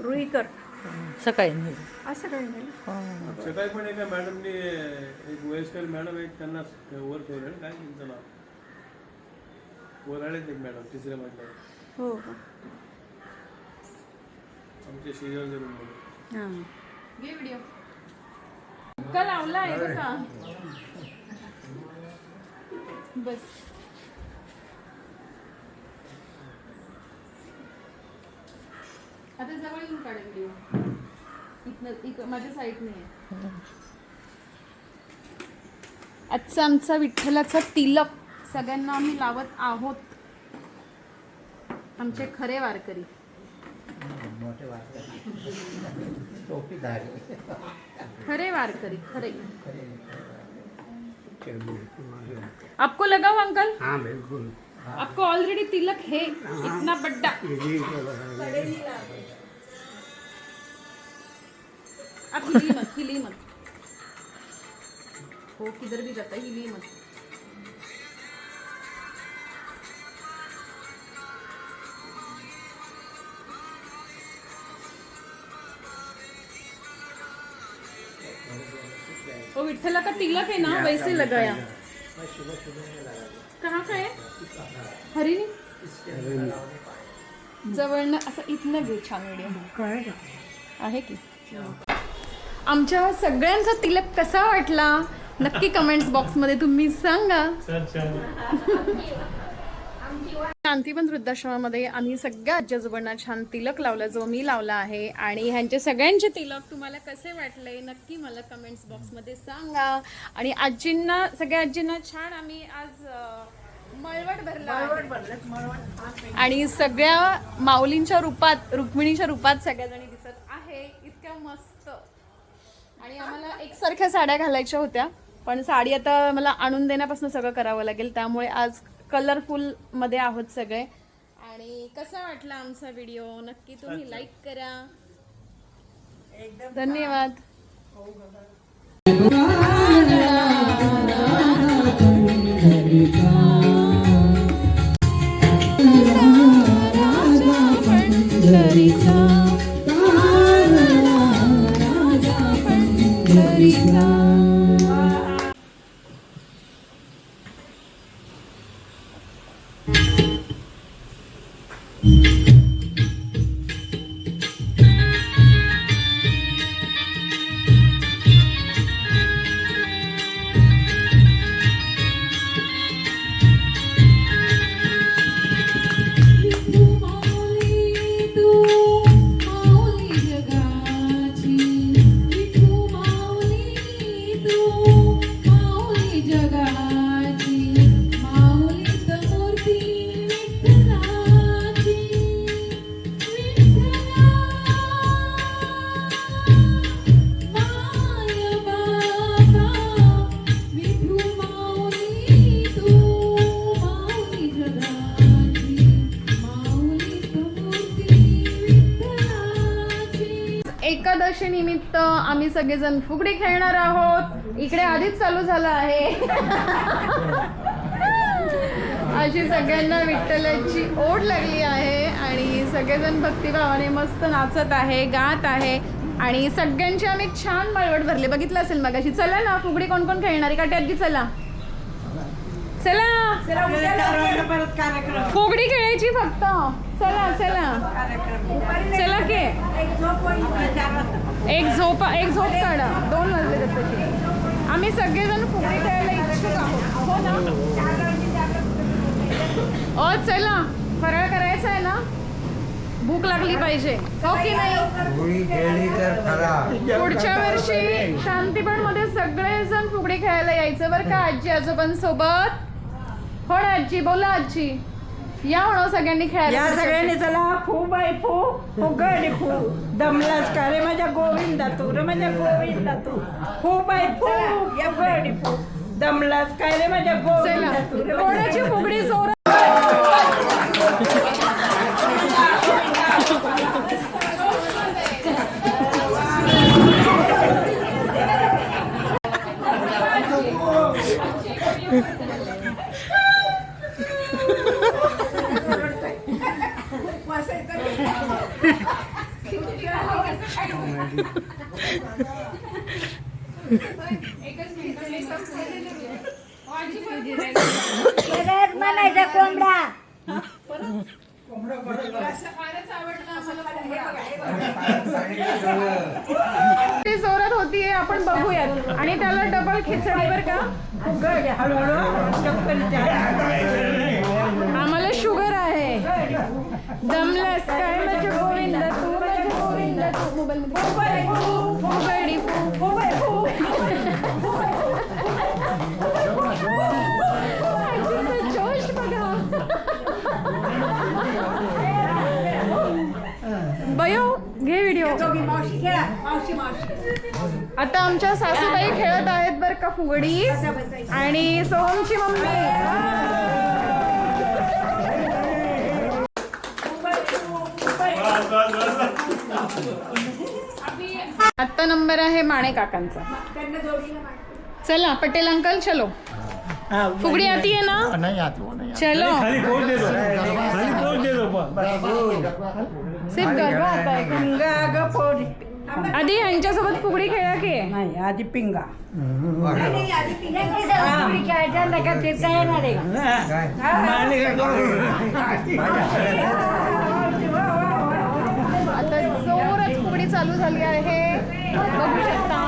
रुईकर सकाळी नाही. असं काही नाही. सकाळी पण एका मॅडमनी एक वयस्कर मॅडम एक त्यांना वर ठेवलं काय त्यांचं नाव? वर आलेत एक मॅडम तिसऱ्या मधल्या हो. का आमच्या शेजारच्या रूममध्ये हां. घे व्हिडिओ का लावला आहे का बस. आता जवळ येऊन काढ व्हिडिओ इथनं इक माझ्या साईडने आहे आजचा आमचा विठ्ठलाचा तिलक. सगळ्यांना आम्ही लावत आहोत. आमचे खरे वारकरी. मोठे वाटतात खरे वारकरी खरे. आपको लगा हुआ अंकल. हाँ बिल्कुल. आपको ऑलरेडी तिलक है. इतना बड्डा. आप हिली मत हिली मत हो किधर भी जाता है हिली मत वो विठ्ठला का तिलक है ना वैसे लगाया. कहाँ का है? हरिणी जवळनं असं इथनं घे छान व्हिडिओ आहे की? आमच्या सगळ्यांचा तिलक कसा वाटला? नक्की कमेंट्स बॉक्समध्ये तुम्ही सांगा. शांतीवन वृद्धाश्रमामध्ये आम्ही सगळ्या आजी आजोबांना छान तिलक लावला जो मी लावला आहे. आणि ह्यांचे सगळ्यांचे तिलक तुम्हाला कसे वाटले नक्की मला कमेंट्स बॉक्समध्ये सांगा. आणि आजींना सगळ्या आजींना छान आम्ही आज मळवट भरला. आणि सगळ्या माऊलींच्या रूपात रुक्मिणीच्या रूपात सगळ्याजणी दिसत आहे. इतक्या मस्त आणि आम्हाला एकसारख्या साड्या घालायच्या होत्या. पण साडी आता मला आणून देण्यापासून सगळं करावं लागेल. त्यामुळे आज कलरफुलमध्ये आहोत सगळे. आणि कसा वाटला आमचा व्हिडिओ नक्की तुम्ही लाईक करा. धन्यवाद. एकादशी आम्ही सगळेजण फुगडी खेळणार आहोत. इकडे आधीच चालू झालं आहे. अशी सगळ्यांना विठ्ठलाची ओढ लागली आहे आणि सगळेजण भक्तिभावाने मस्त नाचत आहे गात आहे आणि सगळ्यांची आम्ही छान मळवट भरली. बघितलं असेल मग अशी चला ना फुगडी कोण कोण खेळणार? का आजी चला. चला. फुगडी खेळायची फक्त. चला चला. चला के. एक झोप एक झोप काढा. दोन वाजले आम्ही सगळेजण फुगडी खेळायला इच्छुक आहोत. हो ना? ओ चला. फराळ करायचा आहे ना? भूक लागली पाहिजे. हो की नाही? पुढच्या वर्षी शांतीपणमध्ये सगळेजण फुगडी खेळायला यायचं बरं का आजी आजोबांसोबत? हो ना आजी? बोला आजी. या म्हणा सगळ्यांनी खेळायला या सगळ्यांनी चला फू बाई फू. फुगडी फू. दमलाच का रे माझ्या गोविंदा तू? रे माझ्या गोविंदा तू. फू बाई फू. या फुगडी फू दमलाच काय रे माझ्या चला. गोविंदा तू? रे माझ्या कोणाची फुगडी जोर म्हणायचा कोंबडा. ती सोरत होती आपण बघूयात. आणि त्याला डबल खिचडीवर का? आम्हाला शुगर आहे. दम मोबाईल आजीचं जोश बघा बयो घे व्हिडिओ आता आमच्या सासूबाई खेळत आहेत बर का फुगडी आणि सोहमची मम्मी. आत्ता नंबर आहे माणे काकांचा. चला पटेल अंकल चलो. फुगडी आती है ना? नाही आत वो नाही चलो. खाली पोच दे दो खाली पोच दे दो सिर्फ गरबा आता है पिंगा ग पोरी आधी ह्यांच्यासोबत फुगडी खेळा की? नाही आधी पिंगा. आहे. आता जोरात फुगडी चालू झाली आहे. बघू शकता.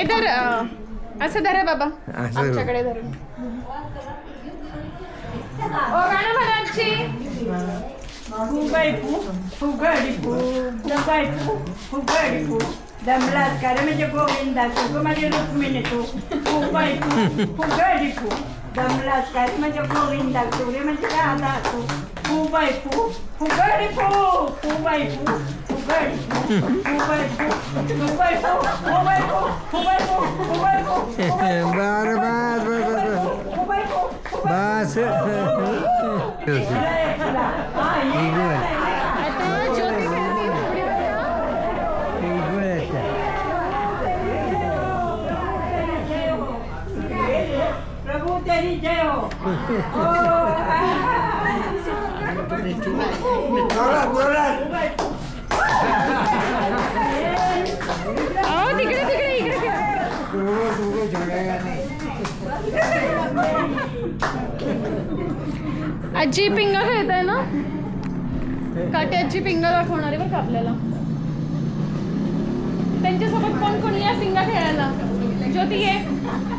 इधर अं, असं धरा बाबा. आमच्याकडे धरून ओ गाणं म्हणा आजी फुगाई फू फुगडी फू दबाई फू फुगडी फू दमलास का रे म्हणजे गोविंदा तू माझी रुक्मिणी तू फुगडी फू दमलास का रे म्हणजे गोविंदा तू रे म्हणजे राधा तू फुगाई फू फुगडी फू फुगाई फू फुगडी फू फुगाई फू फुगाई फू फुगाई फू फुगाई फू फुगाई फू बर बस बस फुगाई फू बस आता ज्योती खेळती फुगडी बघा. प्रभु तेरी जय हो अहो तिकडे तिकडे इकडे आहे ना? काटे आजी पिंग दाखवणार आहे बरं का आपल्याला. त्यांच्यासोबत कोण कोणी या पिंगा खेळायला? ज्योती आहे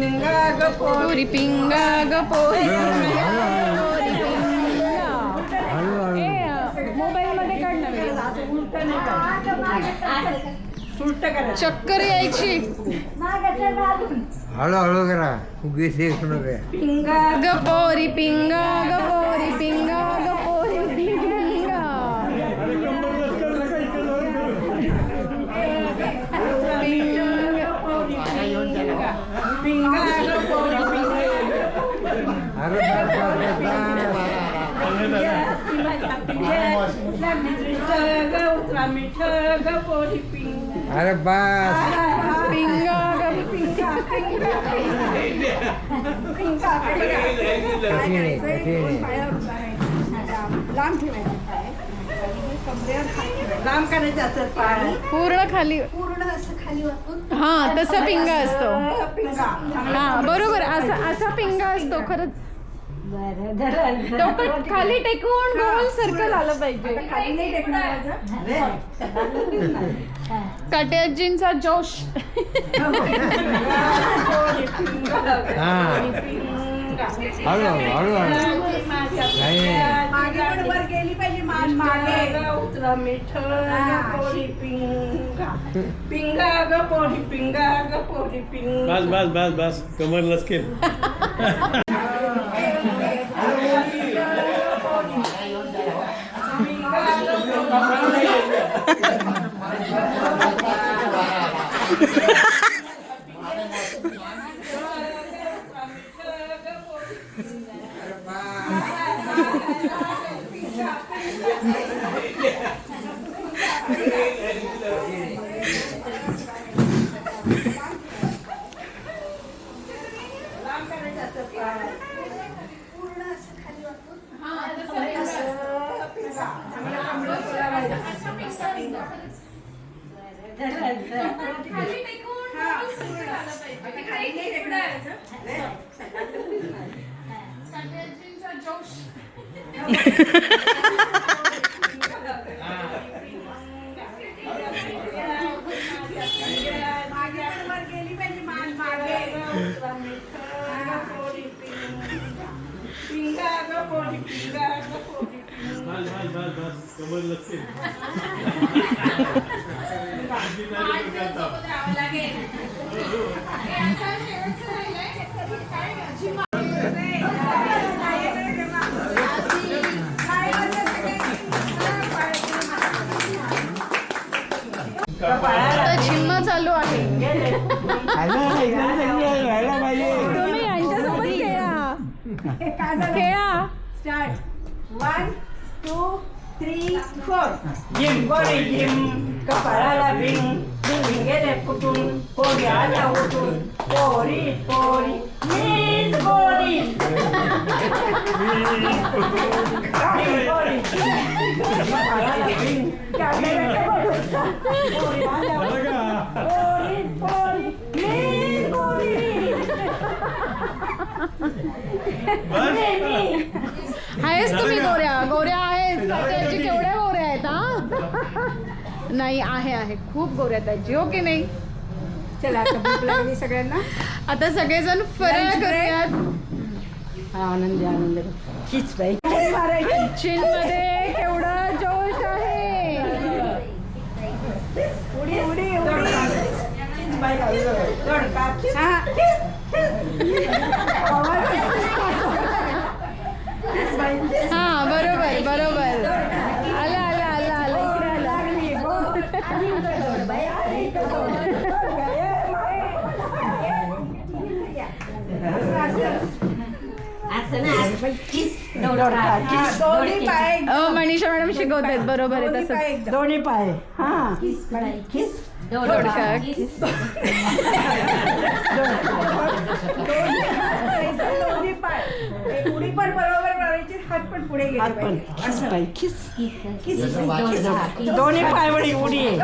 पिंगा ग पोरी पोरी पिंगा ग पोरी मोबाईल मध्ये काढ ना video. उलट नाही करायचं. उलट करायचं चक्कर यायची हळूहळू करा उगीच एक नव्हे पिंगा ग पोरी पिंगा ग पोरी पिंगा ग पोरी पिंगा पिंगा ग पोरी पिंगा अरे बस बस ग पोरी अरे बस. पिंगा पिंगा पिंगा कठीण आहे कठीण आहे लांब ठेवायचं पाय लांब करायचं असं पूर्ण खाली. पूर्ण असं खाली वाकून हा तसा पिंगा असतो. पिंगा हा बरोबर असा असा पिंगा असतो खरंच. डोकं खाली टेकवून गोल सर्कल आलं पाहिजे. खाली नाही टेकणार काट्याजींचा जोश. हा. हळू बस बस बस बस. कमर पूर्ण लचके बस बस बस बस. कमर लगते आता झिम्मा चालू आहे. व्हायला पाहिजे. तुम्ही यांच्यासोबत खेळा. खेळा. Start. One two three four gym गोरी जिम कपाळाला बिंग बिंग गेले कुठून? पोरी आल्या उठून. पोरी पोरी. मीच गोरी काही गोरी. कपाळाला बिंग. कॅमेऱ्याकडे बघून. पोरी आल्या उठून. पोरी पोरी मीच गोरी मी, मी. आहेस तुम्ही गोऱ्या. गोऱ्या आहेत त्याची केवढ्या गोऱ्या आहेत हा? नाही आहे आहे. खूप गोऱ्या त्याची. हो की नाही? चला आता भूक लागली सगळ्यांना. आता सगळेजण फराळ. करूयात. हा आनंदी आनंद. हीच बाई मध्ये केवढा जोश आहे उडी उडी उडी हीच बाई लागली बघा. दोडका. हा. बरोबर बरोबर आलं आलं आलं मनीषा मॅडम शिकवत आहेत बरोबर आहे तसं. दोन्ही पाय हा दोन्ही पाय एक उडी पण बरोबर मारायची हात पण पुढे गेले पाहिजे. असं नाही किस किस दोन्ही पाय वळी उडी. आहे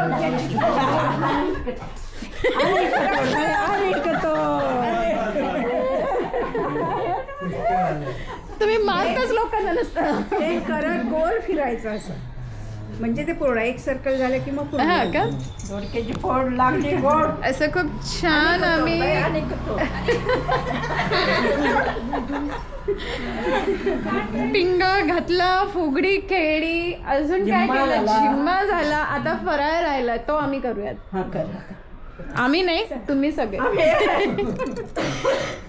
आणि आणि. तुम्ही मारताच लोकांना नसतं. ते करत गोल फिरायचं असं. म्हणजे ते पूर्ण एक सर्कल झालं की मग पूर्ण हा झालं. का? दोडक्याची फोड लागली गोल असं खूप छान आम्ही आणि. पिंगा घातला फुगडी खेळली अजून काय झिम्मा केलं झाला. झिम्मा झाला आता फराळ राहिला तो आम्ही करूयात हा कर आम्ही नाही तुम्ही सगळे